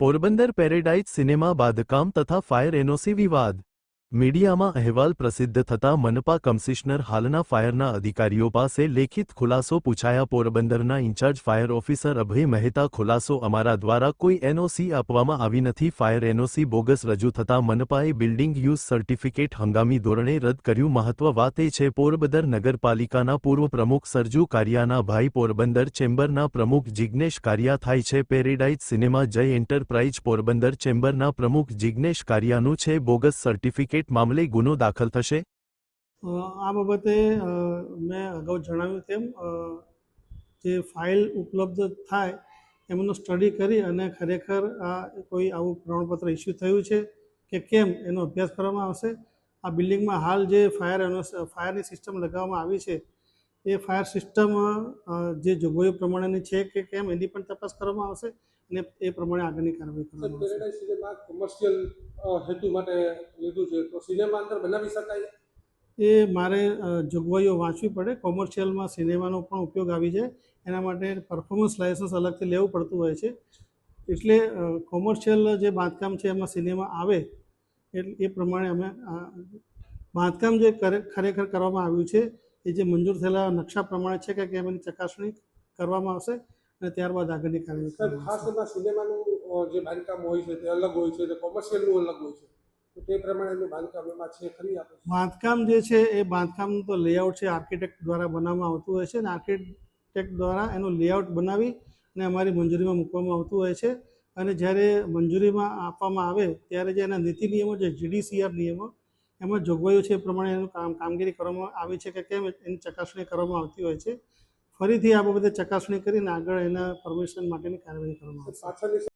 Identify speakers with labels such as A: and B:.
A: Porbandar paradise cinema બાંધકામ તથા fire NOC વિવાદ. મીડિયામાં અહેવાલ પ્રસિદ્ધ થતા મનપા કમિશનર હાલના ફાયરના અધિકારીઓ પાસે લેખિત ખુલાસો પૂછાયા. પોરબંદરના incharge fire officer Abhay Mehta ખુલાસો અમારા દ્વારા કોઈ એનઓસી આપવામાં આવી નથી. ફાયર એનઓસી બોગસ રજૂ થતા મનપાએ બિલ્ડિંગ યુઝ સર્ટિફિકેટ હંગામી ધોરણે રદ કર્યું. મહત્વ વાત એ છે, પોરબંદર નગરપાલિકાના પૂર્વ પ્રમુખ સરજુ કારિયાના ભાઈ પોરબંદર ચેમ્બરના પ્રમુખ જિજ્ઞેશ કારિયા થાય છે. Paradise cinema Jay enterprise Porbandar ચેમ્બરના પ્રમુખ જિજ્ઞેશ કારિયાનું છે. બોગસ સર્ટિફિકેટ મામલે ગુનો દાખલ થશે?
B: આ બાબતે મેં અગાઉ જણાવ્યું તેમ જે ફાઇલ ઉપલબ્ધ થાય એમનું સ્ટડી કરી અને ખરેખર આ કોઈ આવું પ્રમાણપત્ર ઇસ્યુ થયું છે કે કેમ એનો અભ્યાસ કરવામાં આવશે. આ બિલ્ડિંગમાં હાલ જે ફાયર ફાયરની સિસ્ટમ લગાવવામાં આવી છે એ ફાયર સિસ્ટમ જે જોગવાઈઓ પ્રમાણેની છે કે કેમ એની પણ તપાસ કરવામાં આવશે અને એ પ્રમાણે આગળની કાર્યવાહી કરવામાં આવશે.
C: સિનેમા કોમર્શિયલ હેતુ માટે લીધું છે? તો સિનેમા અંદર બનાવી શકાય?
B: એ મારે જોગવાઈઓ વાંચવી પડે. કોમર્શિયલમાં સિનેમાનો પણ ઉપયોગ આવી જાય. એના માટે પરફોર્મન્સ લાયસન્સ અલગથી લેવું પડતું હોય છે. એટલે કોમર્શિયલ જે બાંધકામ છે એમાં સિનેમા આવે એટલે એ પ્રમાણે અમે બાંધકામ જે ખરેખર કરવામાં આવ્યું છે એ જે મંજૂર થયેલા નકશા પ્રમાણે છે કે કેમ એની ચકાસણી કરવામાં આવશે અને ત્યારબાદ આગળની કાર્યવાહી
C: ખાસ એમાં સિનેમાનું જે બાંધકામ હોય છે તે અલગ હોય છે અને કોમર્શિયલનું અલગ હોય છે તો તે પ્રમાણેનું બાંધકામ એમાં છે ખરી આપણે?
B: બાંધકામ જે છે એ બાંધકામનું તો લેઆઉટ છે આર્કિટેક્ટ દ્વારા બનાવવામાં આવતું હોય છે અને આર્કિટેક્ટ દ્વારા એનું લેઆઉટ બનાવી અને અમારી મંજૂરીમાં મૂકવામાં આવતું હોય છે. અને જ્યારે મંજૂરીમાં આપવામાં આવે ત્યારે જે એના નીતિ નિયમો જે જીડીસીઆર નિયમો એમાં જોગવાઈઓ છે એ પ્રમાણે એનું કામ, કામગીરી કરવામાં આવી છે કે કેમ એની ચકાસણી કરવામાં આવતી હોય છે. ફરીથી આ બાબતે ચકાસણી કરીને આગળ એના પરમિશન માટેની કાર્યવાહી કરવામાં આવશે.